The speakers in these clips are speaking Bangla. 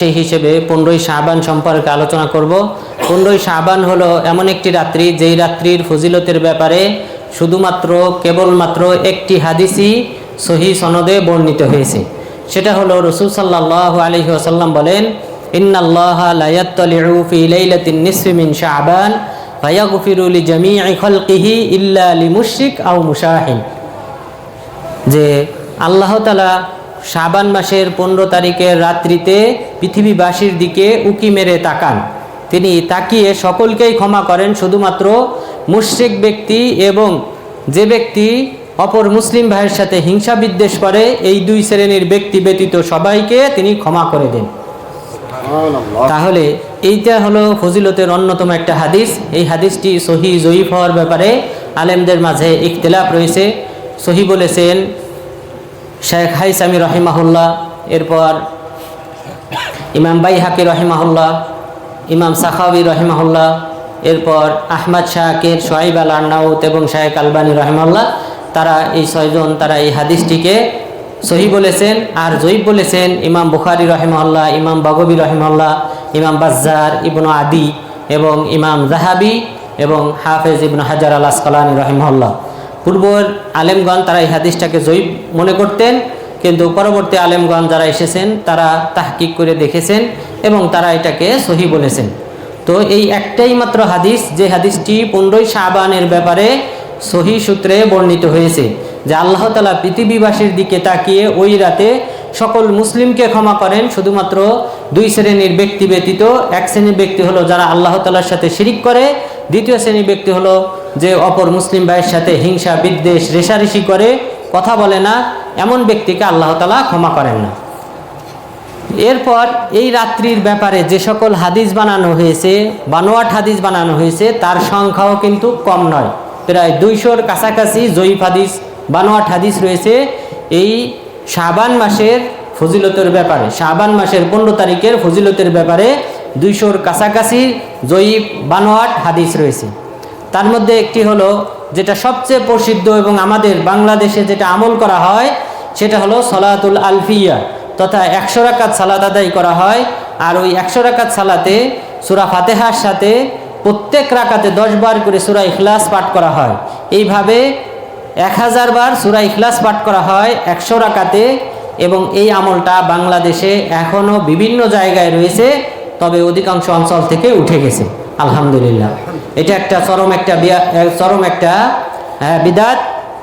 সেই হিসেবে পনেরোই শাহবান সম্পর্কে আলোচনা করব। পনেরোই শাহবান হলো এমন একটি রাত্রি, যেই রাত্রির ফজিলতের ব্যাপারে শুধুমাত্র, কেবলমাত্র একটি হাদিসই সহি সনদে বর্ণিত হয়েছে। সেটা হলো রসুল সাল্লাহ আলহি আসাল্লাম বলেন, ইন্নাল্লাহ লায়াত্তালিউ ফি লাইলাতিন নিসফি মিন শাহবান ফায়াগফিরু লিজামিই খালকিহি ইল্লা লিমুশরিক আও মুশাহিন। যে আল্লাহ তালা শাবান মাসের পনেরো তারিখের রাত্রিতে পৃথিবীবাসীর দিকে উকি মেরে তাকান। তিনি তাকিয়ে সকলকেই ক্ষমা করেন শুধুমাত্র মুশ্রিক ব্যক্তি এবং যে ব্যক্তি অপর মুসলিম ভাইয়ের সাথে হিংসা বিদ্বেষ করে এই দুই শ্রেণির ব্যক্তি ব্যতীত সবাইকে তিনি ক্ষমা করে দেন। তাহলে এইটা হলো ফজিলতের অন্যতম একটা হাদিস। এই হাদিসটি সহি জয়ীফ হওয়ার ব্যাপারে আলেমদের মাঝে ইখতিলাফ রয়েছে। সহি বলেছেন শেখ হাইসামি রহিমাহুল্লাহ, এরপর ইমাম বাই হাকি রহিমাহুল্লাহ, ইমাম সাখাবি রহিমাহুল্লাহ, এরপর আহমদ শাহকের সোহাইব আল আন্নাউত এবং শাহেক আলবানী রহিমাল্লাহ তারা এই ছয়জন, তারা এই হাদিসটিকে সহি বলেছেন আর জয়ীব বলেছেন। ইমাম বুখারি রহিমহল্লা ইমাম বাগবি রহিমহল্লা ইমাম বাজ্জার, ইবনু আদি এবং ইমাম জাহাবি এবং হাফেজ ইবনু হাজার আল আসকালানি রহিমহল্লা পূর্বর আলেমগণ তারা এই হাদিসটাকে জয়ীব মনে করতেন, কিন্তু পরবর্তী আলেমগণ যারা এসেছেন, তারা তাহকিক করে দেখেছেন এবং তারা এটাকে সহি বলেছেন। তো এই একটাই মাত্র হাদিস, যে হাদিসটি পনেরোই শাহবানের ব্যাপারে সহি সূত্রে বর্ণিত হয়েছে, যে আল্লাহ তালা পৃথিবীবাসীর দিকে তাকিয়ে ওই রাতে সকল মুসলিমকে ক্ষমা করেন, শুধুমাত্র দুই শ্রেণির ব্যক্তি ব্যতীত এক শ্রেণির ব্যক্তি হলো যারা আল্লাহ তালার সাথে শিরিক করে দ্বিতীয় শ্রেণির ব্যক্তি হলো যে অপর মুসলিম ভাইয়ের সাথে হিংসা, বিদ্বেষ, রেশারেশি করে কথা বলে না, এমন ব্যক্তিকে আল্লাহ তালা ক্ষমা করেন না। এরপর এই রাত্রির ব্যাপারে যে সকল হাদিস বানানো হয়েছে, বানোয়াট হাদিস বানানো হয়েছে, তার সংখ্যাও কিন্তু কম নয়। প্রায় দুইশোর কাছাকাছি জয়ীফ হাদিস, বানোয়াট হাদিস রয়েছে। এই শাবান মাসের ফজিলতের ব্যাপারে, শাবান মাসের পনেরো তারিখের ফজিলতের ব্যাপারে দুইশোর কাছাকাছি জয়ীফ বানোয়াট হাদিস রয়েছে। তার মধ্যে একটি হলো, যেটা সবচেয়ে প্রসিদ্ধ এবং আমাদের বাংলাদেশে যেটা আমল করা হয়, সেটা হলো সলাতুল আলফিয়া, তথা একশো রাকাত সালাত আদায় করা হয়। আর ওই একশো রাকাত সালাতে, সুরা ফাতেহার সাথে প্রত্যেক রাকাতে দশ বার করে সুরা ইখলাস পাঠ করা হয়। এইভাবে এক হাজার বার সুরা ইখলাস পাঠ করা হয় একশো রাকাতে এবং এই আমলটা বাংলাদেশে এখনও বিভিন্ন জায়গায় রয়েছে। তবে অধিকাংশ অঞ্চল থেকে উঠে গেছে। আলহামদুলিল্লাহ। এটা একটা চরম একটা চরম একটা বিদাত।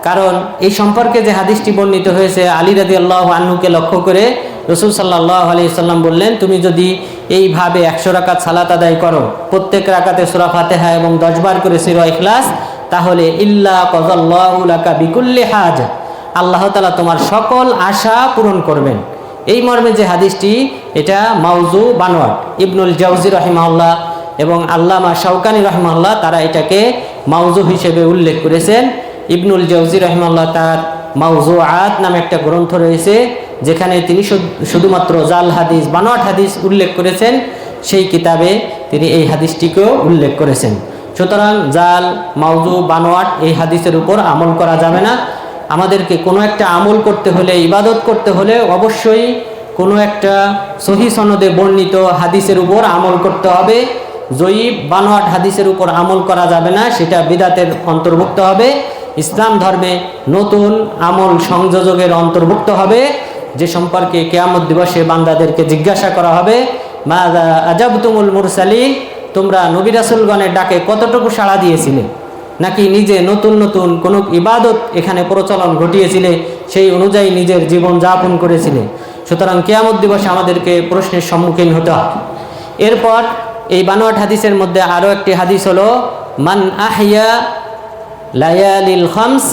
কারণ এই সম্পর্কে যে হাদিসটি বর্ণিত হয়েছে, আলী রাদি আল্লাহ আন্নুকে লক্ষ্য করে রসুল সাল্লাহ আলি সাল্লাম বললেন, তুমি যদি এইভাবে একশো রাকাত সালাত আদায় করো, প্রত্যেক রাকাতে সুরা ফাতেহা এবং দশবার করে সিরা ইখলাস, তাহলে ইল্লা কজাল্লাহুলাকা বিকুল্লি হাজ, আল্লাহ তালা তোমার সকল আশা পূরণ করবেন। এই মর্মে যে হাদিসটি, এটা মাউজু বানোয়াট, ইবনুল জাউজি রহিমাল্লাহ এবং আল্লামা শাউকানি রহমাল্লাহ তারা এটাকে মাউজু হিসেবে উল্লেখ করেছেন। ইবনুল জাউজি রহমাল্লাহ তার মাউজু আত নামে একটা গ্রন্থ রয়েছে, যেখানে তিনি শুধু- শুধুমাত্র জাল হাদিস, বানোয়াট হাদিস উল্লেখ করেছেন, সেই কিতাবে তিনি এই হাদিসটিকেও উল্লেখ করেছেন। সুতরাং জাল মাউজু বানোয়াট এই হাদিসের উপর আমল করা যাবে না। আমাদেরকে কোনো একটা আমল করতে হলে, ইবাদত করতে হলে অবশ্যই কোনো একটা সহি সনদে বর্ণিত হাদিসের উপর আমল করতে হবে। জয়ীব, বানোয়াট হাদিসের উপর আমল করা যাবে না, সেটা বিদাতের অন্তর্ভুক্ত হবে। ইসলাম ধর্মে নতুন আমল সংযোজকের অন্তর্ভুক্ত হবে। যে সম্পর্কে কেয়ামত দিবসে বান্দাদেরকে জিজ্ঞাসা করা হবে মা আজাবতুমুল মুরসালিন? তোমরা নবী রাসুলগণের ডাকে কতটুকু সাড়া দিয়েছিলে? নাকি নিজে নতুন নতুন কোনো ইবাদত এখানে প্রচলন ঘটিয়েছিলে, সেই অনুযায়ী নিজের জীবন যাপন করেছিলে। সুতরাং কেয়ামত দিবসে আমাদেরকে প্রশ্নের সম্মুখীন হতে হয় এরপর এই বানোয়াট হাদিসের মধ্যে আরও একটি হাদিস হলো, মান আহিয়া লায়ালিল খামস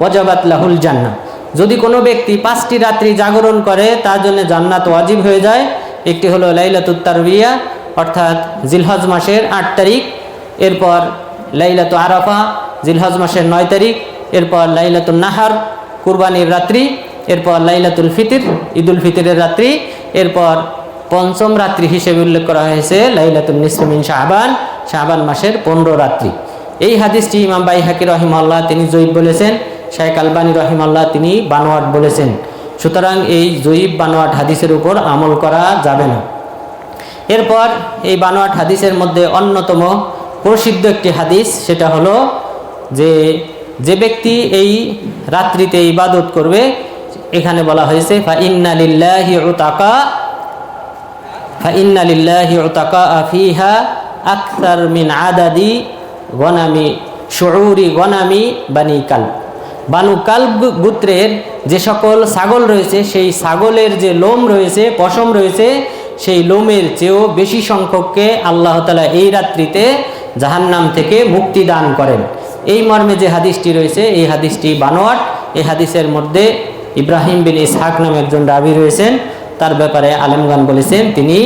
ওয়াজাবাত লাহুল জান্নাহ যদি কোনো ব্যক্তি পাঁচটি রাত্রি জাগরণ করে, তার জন্য জান্নাত ওয়াজিব হয়ে যায়। একটি হলো লাইলাতুত তারবিয়া, অর্থাৎ জিলহজ মাসের আট তারিখ। এরপর লাইলাতু আরাফা, জিলহজ মাসের নয় তারিখ, এরপর লাইলাতুল নাহার, কুরবানির রাত্রি, এরপর লাইলাতুল ফিতির, ঈদুল ফিতরের রাত্রি, এরপর পঞ্চম রাত্রি হিসেবে উল্লেখ করা হয়েছে লাইলাতুল নিসমিন শাহবান শাহবান মাসের পনেরো রাত্রি। এই হাদিসটি ইমাম হাকি রহিমাল্লাহ তিনি জয়ীব বলেছেন শাহেক আলবানী রহিমাল্লাহ তিনি বানোয়াট বলেছেন। সুতরাং এই জয়ীব বানোয়াট হাদিসের উপর আমল করা যাবে না। এরপর এই বানোয়াট হাদিসের মধ্যে অন্যতম প্রসিদ্ধ একটি হাদিস, সেটা হলো যে যে ব্যক্তি এই রাত্রিতে ইবাদত করবে, এখানে বলা হয়েছে ফা ইন্না লিল্লাহি ফা ইন্না লিল্লাহি উতাকা ফিহা আকসার মিন আদাদি গনামি, শুউরি গনামি বানি কাল বানু কালব গোত্রের যে সকল ছাগল রয়েছে, সেই ছাগলের যে লোম রয়েছে, পশম রয়েছে, সেই লোমের চেয়েও বেশি সংখ্যককে আল্লাহ তালা এই রাত্রিতে জাহান্নাম থেকে মুক্তি দান করেন। এই মর্মে যে হাদিসটি রয়েছে, এই হাদিসটি বানোয়াট। এই হাদিসের মধ্যে ইব্রাহিম বিন ইসহাক নামে একজন রাবি রয়েছেন। তার ব্যাপারে আলেমগান বলেছেন, তিনি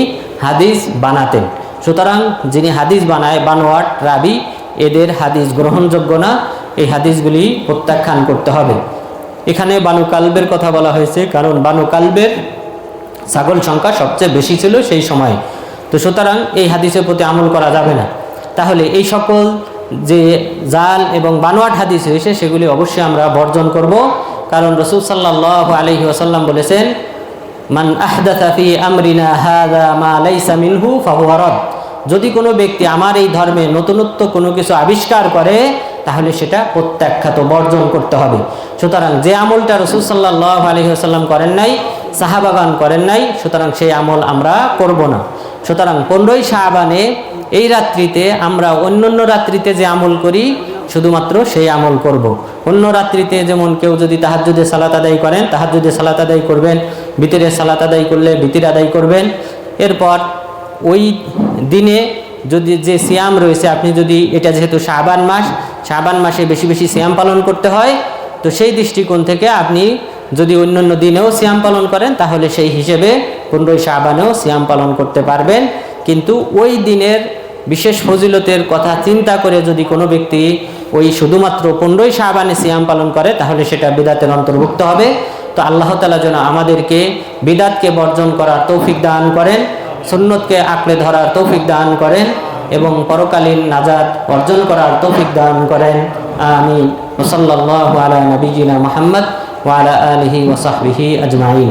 হাদিস বানাতেন। সুতরাং যিনি হাদিস বানায়, বানোয়াট, রাবি, এদের হাদিস গ্রহণযোগ্য না, এই হাদিসগুলি প্রত্যাখ্যান করতে হবে। এখানে বানু কালবের কথা বলা হয়েছে, কারণ বানু কালবের ছাগল সংখ্যা সবচেয়ে বেশি ছিল সেই সময়। তো সুতরাং এই হাদিসের প্রতি আমল করা যাবে না। তাহলে এই সকল যে জাল এবং বানোয়াট হাদিস হয়েছে সেগুলি অবশ্যই আমরা বর্জন করব। কারণ রসুল সাল্লাহ আলহি আসাল্লাম বলেছেন, মান আহদাথা ফি আমরিনা হাদা মা লাইসা মিনহু ফাহুয়া রদ যদি কোনো ব্যক্তি আমার এই ধর্মে নতুনত্ব কোনো কিছু আবিষ্কার করে, তাহলে সেটা প্রত্যাখ্যাত, বর্জন করতে হবে। সুতরাং যে আমলটা রসুল সাল্লাহ আলহিহাসাল্লাম করেন নাই, সাহাবাগান করেন নাই, সুতরাং সেই আমল আমরা করব না। সুতরাং পনেরোই শাহবানে এই রাত্রিতে আমরা অন্য অন্য রাত্রিতে যে আমল করি, শুধুমাত্র সেই আমল করব। অন্য রাত্রিতে যেমন কেউ যদি তাহাজুদে সালাত আদায় করেন তাহাজুদে সালাত আদায় করবেন, ভিতরে সালাত আদায় করলে ভিতির আদায় করবেন এরপর ওই দিনে যদি যে সিয়াম রয়েছে, আপনি যদি এটা যেহেতু শাবান মাস শাবান মাসে বেশি বেশি সিয়াম পালন করতে হয়, তো সেই দৃষ্টিকোণ থেকে আপনি যদি অন্য অন্য দিনেও সিয়াম পালন করেন, তাহলে সেই হিসেবে পনেরোই শাবানেও সিয়াম পালন করতে পারবেন। কিন্তু ওই দিনের বিশেষ ফজিলতের কথা চিন্তা করে যদি কোনো ব্যক্তি ওই শুধুমাত্র পনেরোই শাহবানে সিয়াম পালন করে, তাহলে সেটা বিদাতের অন্তর্ভুক্ত হবে। তো আল্লাহ তালা যেন আমাদেরকে বিদাতকে বর্জন করার তৌফিক দান করেন, সুন্নতকে আঁকড়ে ধরার তৌফিক দান করেন এবং পরকালীন নাজাদ অর্জন করার তৌফিক দান করেন। আমি ওসল্লাহ আলা নবীজিনা মোহাম্মদ ওয়ালা আলহি ওসাহবিহি আজমাইন।